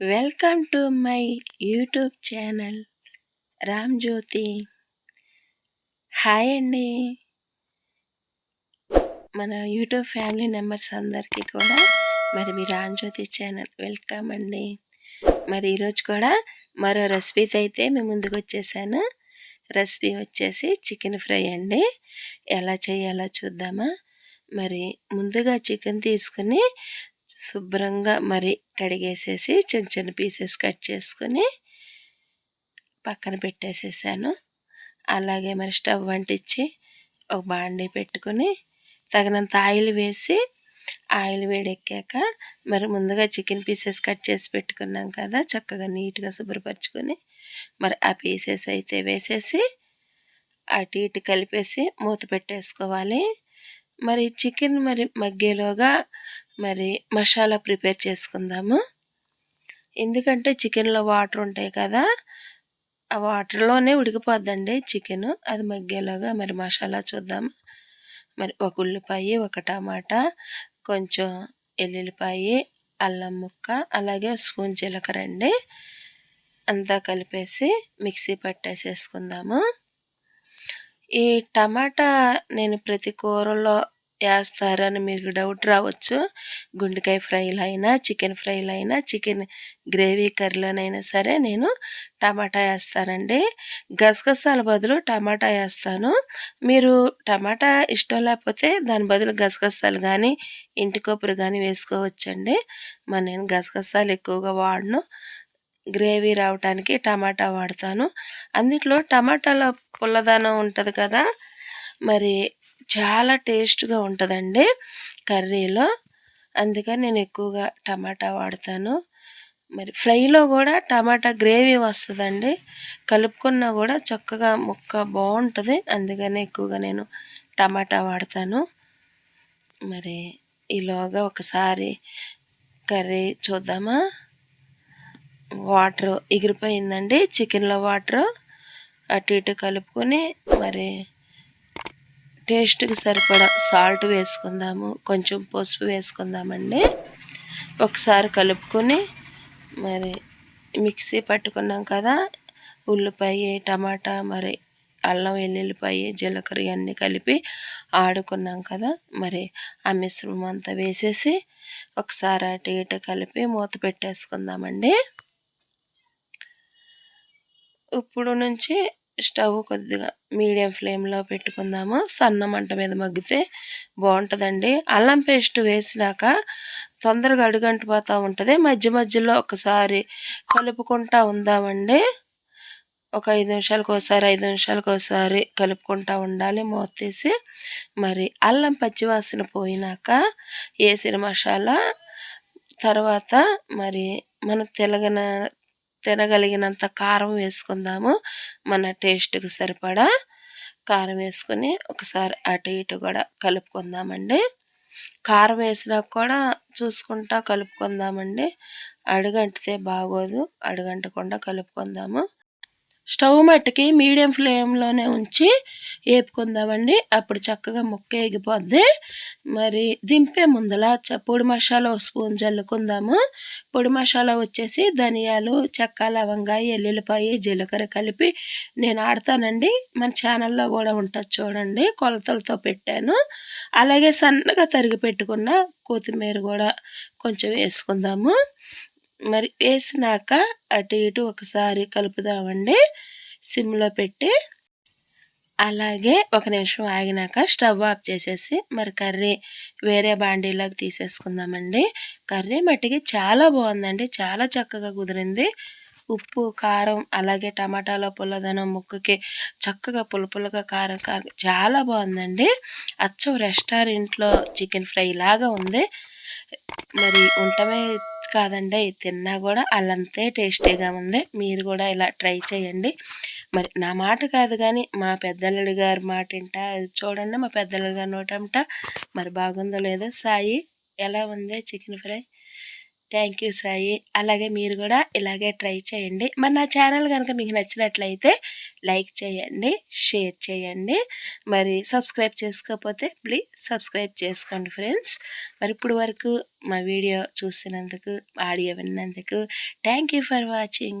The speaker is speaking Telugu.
Welcome to my YouTube channel Ram Jyothi. Hi అండి. మన యూట్యూబ్ ఫ్యామిలీ మెంబర్స్ అందరికీ కూడా మరి మీ రామ్ జ్యోతి ఛానల్ వెల్కమ్ అండి. మరి ఈరోజు కూడా మరో రెసిపీతో అయితే మేము ముందుకు వచ్చేసాను. రెసిపీ వచ్చేసి చికెన్ ఫ్రై అండి. ఎలా చేయాలో చూద్దామా? మరి ముందుగా చికెన్ తీసుకుని శుభ్రంగా మరి కడిగేసేసి చిన్న చిన్న పీసెస్ కట్ చేసుకొని పక్కన పెట్టేసేసాను. అలాగే మరి స్టవ్ వంటించి ఒక బాండీ పెట్టుకొని తగినంత ఆయిల్ వేసి ఆయిల్ వేడెక్కాక మరి ముందుగా చికెన్ పీసెస్ కట్ చేసి పెట్టుకున్నాం కదా చక్కగా నీట్గా శుభ్రపరచుకొని మరి ఆ పీసెస్ అయితే వేసేసి అటు ఇటు కలిపేసి మూత పెట్టేసుకోవాలి. మరి చికెన్ మరి మగ్గేలోగా మరి మసాలా ప్రిపేర్ చేసుకుందాము. ఎందుకంటే చికెన్లో వాటర్ ఉంటాయి కదా ఆ వాటర్లోనే ఉడికిపోద్దండి చికెన్. అది మగ్గేలోగా మరి మసాలా చూద్దాం. మరి ఒక ఉల్లిపాయ ఒక టమాటా కొంచెం ఎల్లుల్లిపాయ అల్లం ముక్క అలాగే స్పూన్ జీలకర్ర అండి. అంతా కలిపేసి మిక్సీ పట్టేసేసుకుందాము. ఈ టమాటా నేను ప్రతి కూరలో వేస్తారని మీకు డౌట్ రావచ్చు. గుండెకాయ ఫ్రైలు అయినా చికెన్ ఫ్రైలు అయినా చికెన్ గ్రేవీ కర్రీలోనైనా సరే నేను టమాటా వేస్తానండి గసగసాల బదులు టమాటా వేస్తాను మీరు టమాటా ఇష్టం లేకపోతే దాని బదులు గసగసాలు కానీ ఇంటి కొబ్బరి కానీ వేసుకోవచ్చండి. మరి నేను గసగసాలు ఎక్కువగా వాడను. గ్రేవీ రావటానికి టమాటా వాడతాను. అందులో టమాటాలో పుల్లదనం ఉంటుంది కదా మరి చాలా టేస్ట్గా ఉంటుందండి కర్రీలో. అందుకని నేను ఎక్కువగా టమాటా వాడతాను. మరి ఫ్రైలో కూడా టమాటా గ్రేవీ వస్తుందండి కలుపుకున్నా కూడా చక్కగా ముక్క బాగుంటుంది. అందుకనే ఎక్కువగా నేను టమాటా వాడతాను. మరి ఈలోగా ఒకసారి కర్రీ చూద్దామా? వాటర్ ఎగిరిపోయిందండి. చికెన్లో వాటర్ అటు ఇటు కలుపుకొని మరి టేస్ట్కి సరిపడా సాల్ట్ వేసుకుందాము కొంచెం పసుపు వేసుకుందామండి. ఒకసారి కలుపుకొని మరి మిక్సీ పట్టుకున్నాం కదా ఉల్లిపాయ టమాటా మరి అల్లం వెల్లుల్లిపాయ జీలకర్ర ఇవన్నీ కలిపి ఆడుకున్నాం కదా మరి ఆ మిశ్రమం అంతా వేసేసి ఒకసారి అటు ఇటు కలిపి మూత పెట్టేసుకుందామండి. ఇప్పుడు నుంచి స్టవ్ కొద్దిగా మీడియం ఫ్లేమ్లో పెట్టుకుందాము. సన్న మంట మీద మగ్గితే బాగుంటుందండి అల్లం పేస్ట్ వేసినాక తొందరగా అడుగంటిపోతూ ఉంటుంది. మధ్య మధ్యలో ఒకసారి కలుపుకుంటా ఉందామండి. ఒక ఐదు నిమిషాలకు ఒకసారి ఐదు నిమిషాలకు ఒకసారి కలుపుకుంటూ ఉండాలి మూత తీసి. మరి అల్లం పచ్చివాసన పోయినాక వేసిన మసాలా తర్వాత మరి మన తెలగన తినగలిగినంత కారం వేసుకుందాము. మన టేస్ట్కి సరిపడా కారం వేసుకొని ఒకసారి అటు ఇటు కూడా కలుపుకుందామండి. కారం వేసినా కూడా చూసుకుంటా కలుపుకుందామండి. అడుగంటితే బాగోదు అడుగంటకుండా కలుపుకుందాము. స్టవ్ మట్టుకి మీడియం ఫ్లేమ్లోనే ఉంచి వేపుకుందామండి అప్పుడు చక్కగా ముక్క ఎగిపోద్ది మరి దింపే ముందల పొడి మసాలా స్పూన్ చల్లుకుందాము పొడి మసాలా వచ్చేసి ధనియాలు చెక్క లవంగాయ ఎల్లుల్లిపాయ జీలకర్ర కలిపి నేను ఆడతానండి. మన ఛానల్లో కూడా ఉంటుంది చూడండి. కొలతలతో పెట్టాను. అలాగే సన్నగా తరిగి పెట్టుకున్న కొత్తిమీర కూడా కొంచెం వేసుకుందాము. మరి వేసినాక అటు ఇటు ఒకసారి కలుపుదామండి. సిమ్లో పెట్టి అలాగే ఒక నిమిషం ఆగినాక స్టవ్ ఆఫ్ చేసేసి మరి కర్రీ వేరే బాండీలోకి తీసేసుకుందామండి. కర్రీ మట్టికి చాలా బాగుందండి. చాలా చక్కగా కుదిరింది. ఉప్పు కారం అలాగే టమాటాలో పుల్లదనం ముక్కకి చక్కగా పులుపులుగా కారం కారం చాలా బాగుందండి. అచ్చం రెస్టారెంట్లో చికెన్ ఫ్రై లాగా ఉంది. మరి ఉండటమే కాదండి తిన్నా కూడా అల్లంతే టేస్టీగా ఉంది. మీరు కూడా ఇలా ట్రై చేయండి. మరి నా మాట కాదు కానీ మా పెద్దల్లుడి గారి మాట ఇంట చూడండి మా పెద్దల్లుడి గారి నోటంట. మరి బాగుందో లేదో సాయి ఎలా ఉంది chicken fry? Thank you Sai. అలాగే మీరు కూడా ఇలాగే ట్రై చేయండి. మరి నా ఛానల్ కనుక మీకు నచ్చినట్లయితే లైక్ చేయండి షేర్ చేయండి. మరి సబ్స్క్రైబ్ చేసుకోకపోతే ప్లీజ్ సబ్స్క్రైబ్ చేసుకోండి ఫ్రెండ్స్. మరి ఇప్పుడు వరకు మా వీడియో చూసినందుకు ఆడియో విన్నందుకు థ్యాంక్ యూ ఫర్ వాచింగ్.